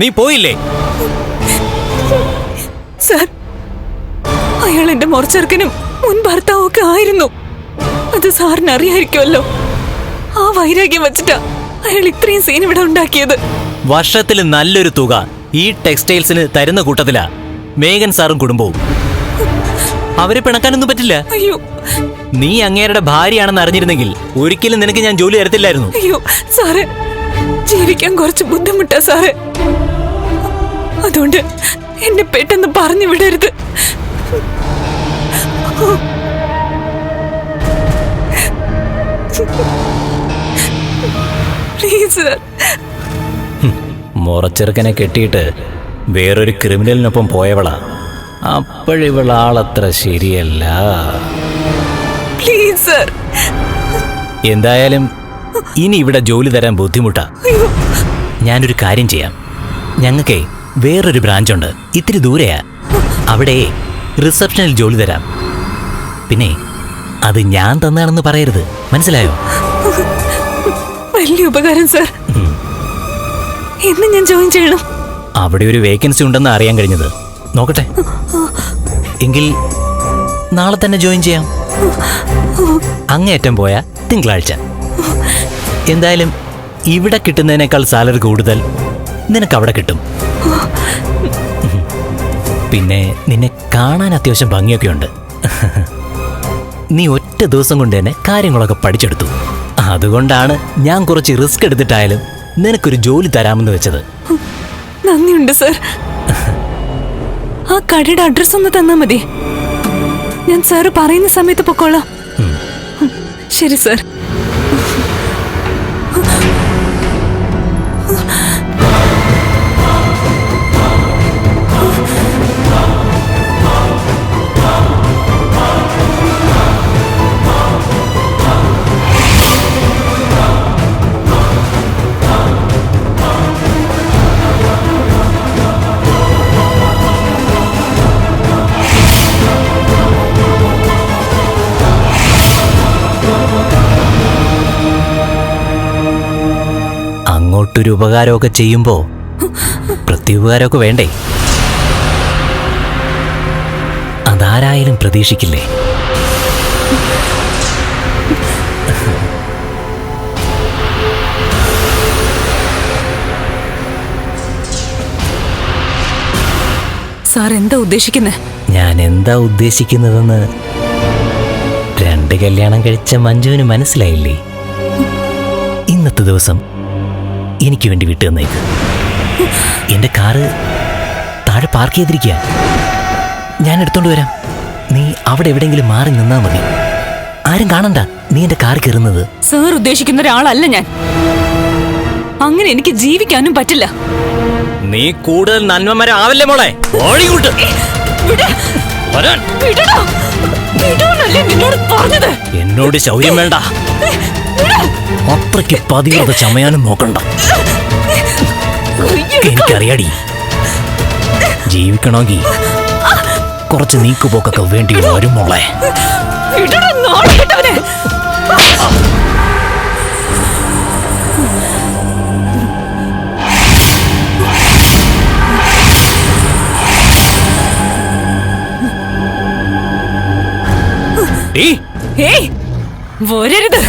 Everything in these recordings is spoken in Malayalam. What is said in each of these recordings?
നീ പോയില്ലേ? സർ അയാൾ എന്റെ മുറച്ചെറുക്കനും മുൻ ഭർത്താവും ഒക്കെ ആയിരുന്നു. അത് സാറിന് അറിയായിരിക്കുമല്ലോ. ആ വൈരാഗ്യം വെച്ചിട്ടാ അയാൾ ഇത്രയും സീൻ ഇവിടെ ഉണ്ടാക്കിയത്. വർഷത്തിൽ നല്ലൊരു തുക ഈ ടെക്സ്റ്റൈൽസിന് തരുന്ന കൂട്ടത്തിലാ. മേഘൻ സാറും കുടുംബവും. അവരെ പിണക്കാനൊന്നും പറ്റില്ല. അയ്യോ. നീ അങ്ങേരുടെ ഭാര്യയാണെന്ന് അറിഞ്ഞിരുന്നെങ്കിൽ ഒരിക്കലും നിനക്ക് ഞാൻ ജോലി തരത്തില്ലായിരുന്നു. അയ്യോ സാറേ. ജീവിക്കാൻ കുറച്ച് ബുദ്ധിമുട്ടാ സാറ്. അതുകൊണ്ട് എന്നെ പെട്ടെന്ന് പറഞ്ഞു വിടരുത്. പ്ലീസ് മുറച്ചെറുക്കനെ കെട്ടിയിട്ട് വേറൊരു ക്രിമിനലിനൊപ്പം പോയവളാ. അപ്പോഴിവളാളത്ര ശരിയല്ല. പ്ലീസ് സർ എന്തായാലും ഇനി ഇവിടെ ജോലി തരാൻ ബുദ്ധിമുട്ടാ. ഞാനൊരു കാര്യം ചെയ്യാം. ഞങ്ങൾക്കേ വേറൊരു ബ്രാഞ്ചുണ്ട്. ഇത്തിരി ദൂരെയാ. അവിടെ റിസപ്ഷനിൽ ജോലി തരാം. പിന്നെ അത് ഞാൻ തന്നാണെന്ന് പറയരുത്. മനസ്സിലായോ? വലിയ ഉപകാരം സാർ. എന്ന് ഞാൻ ജോയിൻ ചെയ്യണം. അവിടെ ഒരു വേക്കൻസി ഉണ്ടെന്ന് അറിയാൻ കഴിഞ്ഞത്. നോക്കട്ടെ. എങ്കിൽ നാളെ തന്നെ ജോയിൻ ചെയ്യാം. അങ്ങേറ്റം പോയാ തിങ്കളാഴ്ച. എന്തായാലും ഇവിടെ കിട്ടുന്നതിനേക്കാൾ സാലറി കൂടുതൽ നിനക്ക് അവിടെ കിട്ടും. പിന്നെ നിന്നെ കാണാൻ അത്യാവശ്യം ഭംഗിയൊക്കെ ഉണ്ട് നീ ഒറ്റ ദിവസം കൊണ്ട് തന്നെ കാര്യങ്ങളൊക്കെ പഠിച്ചെടുത്തു. അതുകൊണ്ടാണ് ഞാൻ കുറച്ച് റിസ്ക് എടുത്തിട്ടായാലും നിനക്കൊരു ജോലി തരാമെന്ന് വെച്ചത്. നന്ദിയുണ്ട് സർ. ആ കടയുടെ അഡ്രസ് ഒന്ന് തന്നാ മതി. ഞാൻ സാറ് പറയുന്ന സമയത്ത് പൊക്കോളാം. ശരി സർ. അങ്ങോട്ടൊരു ഉപകാരമൊക്കെ ചെയ്യുമ്പോ പ്രത്യുപകാരമൊക്കെ വേണ്ടേ? അതാരായാലും പ്രതീക്ഷിക്കില്ലേ? സാർ എന്താ ഉദ്ദേശിക്കുന്നത് ഞാൻ എന്താ ഉദ്ദേശിക്കുന്നതെന്ന് രണ്ട് കല്യാണം കഴിച്ച മഞ്ജുവിന് മനസ്സിലായില്ലേ? ഇന്നത്തെ ദിവസം എനിക്ക് വേണ്ടി വിട്ടു തന്നേക്ക്. എന്റെ കാറ് താഴെ പാർക്ക് ചെയ്തിരിക്കുക ഞാൻ എടുത്തോണ്ട് വരാം. നീ അവിടെ എവിടെയെങ്കിലും മാറി നിന്നാ മതി. ആരും കാണണ്ട. നീ എന്റെ കാർ കയറുന്നത്. സാർ ഉദ്ദേശിക്കുന്ന ഒരാളല്ല ഞാൻ. അങ്ങനെ എനിക്ക് ജീവിക്കാനും പറ്റില്ല. നീ കൂടുതൽ നന്മമരാവല്ലേ മോളെ? ഓടിക്കൂട്ട്. വരാൻ. എന്നോട് ശൗര്യം വേണ്ട. അത്രയ്ക്ക് പതിവത ചമയാനും നോക്കണ്ട. എനിക്കറിയാടി. ജീവിക്കണമെങ്കിൽ കുറച്ച് നീക്കുപോക്കൊക്കെ വേണ്ടി വരും മോളെ. ഏയ് വരരുത്.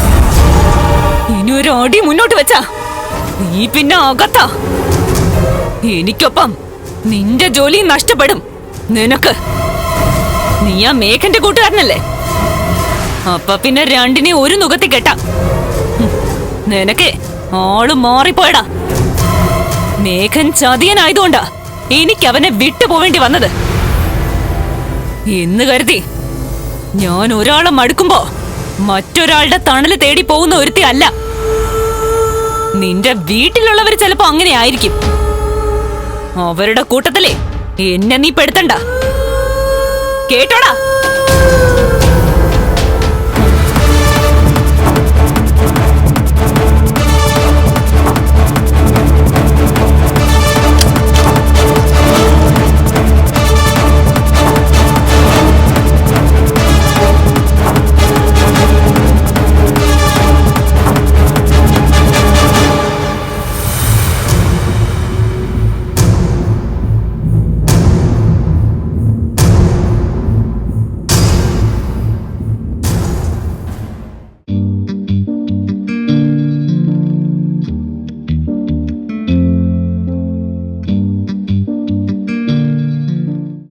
ഇനി ഒരു അടി മുന്നോട്ട് വെച്ചാ നീ പിന്നെ അകത്താ. എനിക്കൊപ്പം നിന്റെ ജോലി നഷ്ടപ്പെടും. നിനക്ക്. നീ ആ മേഘന്റെ കൂട്ടുകാരനല്ലേ? അപ്പൊ പിന്നെ രണ്ടിനെ ഒരു മുഖത്തി കെട്ടാം. നിനക്ക് ആൾ മാറിപ്പോയടാ. മേഘൻ ചതിയനായതുകൊണ്ടാ എനിക്ക് അവനെ വിട്ടുപോവേണ്ടി വന്നത്. എന്ന് കരുതി ഞാൻ ഒരാളെ മടുക്കുമ്പോ മറ്റൊരാളുടെ തണൽ തേടി പോകുന്ന ഒരുത്തി അല്ല. നിന്റെ വീട്ടിലുള്ളവർ ചിലപ്പോ അങ്ങനെ ആയിരിക്കും. അവരുടെ കൂട്ടത്തിലെ എന്നെ നീ പെടുത്തണ്ട. കേട്ടോടാ?